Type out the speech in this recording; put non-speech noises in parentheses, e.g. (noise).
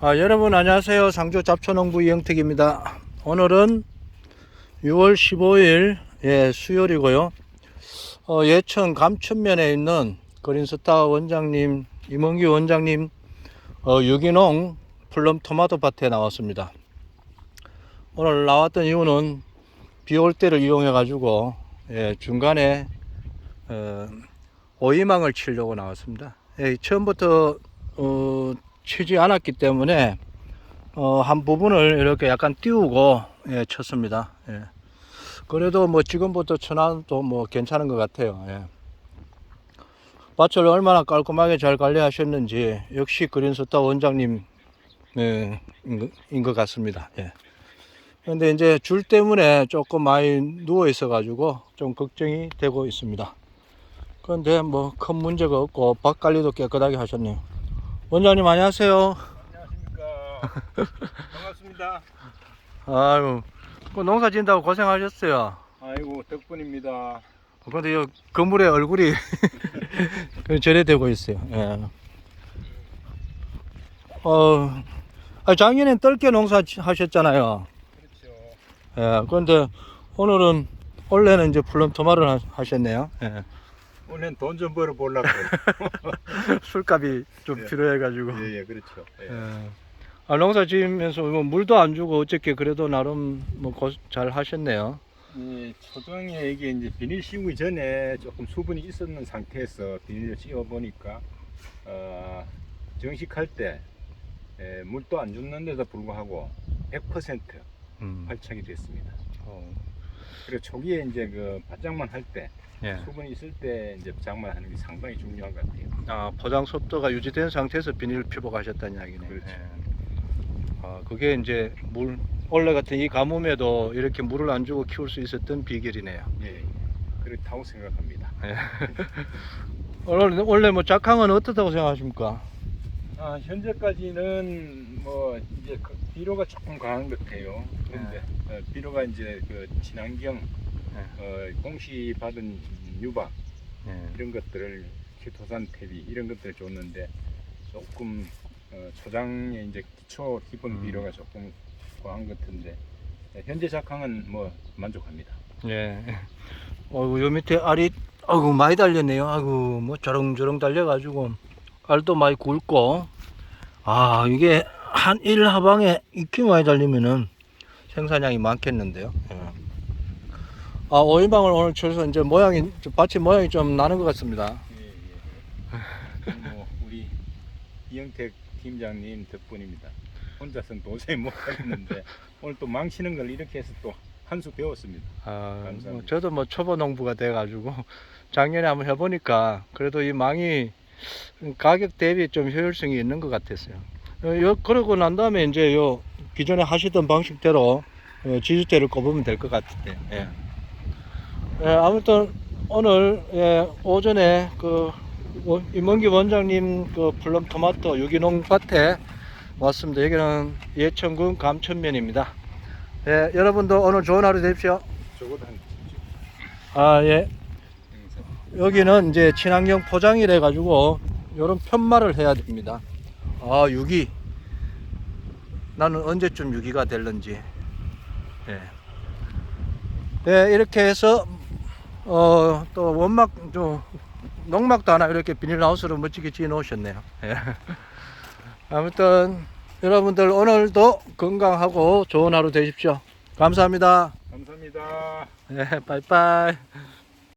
아, 여러분 안녕하세요. 상조 잡초농부 이영택입니다. 오늘은 6월 15일 예, 수요일이고요. 어, 예천 감천면에 있는 그린스타 원장님, 임원기 원장님 어, 유기농 플럼 토마토 밭에 나왔습니다. 오늘 나왔던 이유는 비 올 때를 이용해 가지고 예, 중간에 어, 오이망을 치려고 나왔습니다. 예, 처음부터 어, 치지 않았기 때문에 어, 한 부분을 이렇게 약간 띄우고 예, 쳤습니다. 예. 그래도 뭐 지금부터 천안도 뭐 괜찮은 것 같아요. 예. 밭을 얼마나 깔끔하게 잘 관리하셨는지 역시 그린스타 원장님 예, 인것 같습니다. 예. 근데 이제 줄 때문에 조금 많이 누워 있어 가지고 좀 걱정이 되고 있습니다. 그런데 뭐 큰 문제가 없고 밭 관리도 깨끗하게 하셨네요. 원장님 안녕하세요. 안녕하십니까. 반갑습니다. 아유, 그 농사 짓는다고 고생하셨어요. 아이고 덕분입니다. 근데 이 건물에 얼굴이 그 절에 되고 있어요. 예. 어, 아, 작년엔 떨게 농사 지- 하셨잖아요. 그렇죠. 예. 그런데 오늘은 원래는 이제 플럼 토마를 하- 하셨네요. 예. 오늘 돈 좀 벌어 보려고. (laughs) 술값이 좀 예. 필요해가지고. 예 예 그렇죠. 예. 예. 아, 농사 지으면서 뭐 물도 안 주고 어저께 그래도 나름 뭐 잘 하셨네요. 이 초등에 이게 이제 비닐 씌우기 전에 조금 수분이 있었는 상태에서 비닐을 씌워 보니까 어, 정식할 때 에, 물도 안 줬는데도 불구하고 100% 음. 활착이 됐습니다. 어, 그리고 초기에 이제 그 바짝만 할 때 예. 수분이 있을 때 이제 장만 하는 게 상당히 중요한 것 같아요. 아, 포장 속도가 유지된 상태에서 비닐 피복하셨다는 이야기네. 그렇죠. 아, 그게 이제 물 원래 같은 이 가뭄에도 이렇게 물을 안 주고 키울 수 있었던 비결이네요. 예, 그렇다고 생각합니다. 예. (laughs) 원래 원래 뭐 작황은 어떻다고 생각하십니까? 아, 현재까지는 뭐 이제 그 비료가 조금 강한 것 같아요. 그런데 어, 비료가 이제 그 친환경 어, 공시 받은 유박 예. 이런 것들을 키토산 퇴비 이런 것들을 줬는데 조금 어, 초장에 이제 기초 기본 음. 비료가 조금 과한 것 같은데 네, 현재 작황은 뭐 만족합니다. 예. 어이구, 요 밑에 알이, 아이고, 많이 달렸네요. 아이고, 뭐, 저렁저렁 달려가지고, 알도 많이 굵고, 아, 이게 한 일 하방에 이렇게 많이 달리면은 생산량이 많겠는데요. 예. 아, 오일방을 오늘 쳐서 이제 모양이, 좀 밭이 모양이 좀 나는 것 같습니다. 예, 예. 뭐 우리 이영택 팀장님 덕분입니다. 혼자서는 도저히 못 하겠는데 (laughs) 오늘 또 망치는 걸 이렇게 해서 또 한 수 배웠습니다. 아, 감사합니다. 뭐 저도 뭐 초보 농부가 돼가지고 (laughs) 작년에 한번 해보니까 그래도 이 망이 가격 대비 좀 효율성이 있는 것 같았어요. 어, 요, 그러고 난 다음에 이제 요 기존에 하시던 방식대로 어, 지주대를 꼽으면 될 것 같은데. 예. 예, 아무튼 오늘 예, 오전에 그 원- 임원기 원장님 그 플럼 토마토 유기농 밭에 왔습니다. 여기는 예천군 감천면입니다. 예, 여러분도 오늘 좋은 하루 되십시오. 아, 예. 여기는 이제 친환경 포장이래 가지고 요런 편말을 해야 됩니다. 아, 유기. 나는 언제쯤 유기가 될런지. 예. 예, 이렇게 해서 어, 또 원막 좀 농막도 하나 이렇게 비닐하우스로 멋지게 지어 놓으셨네요. 예. (laughs) 아무튼 여러분들 오늘도 건강하고 좋은 하루 되십시오. 감사합니다. 감사합니다. 예, 빠이빠이.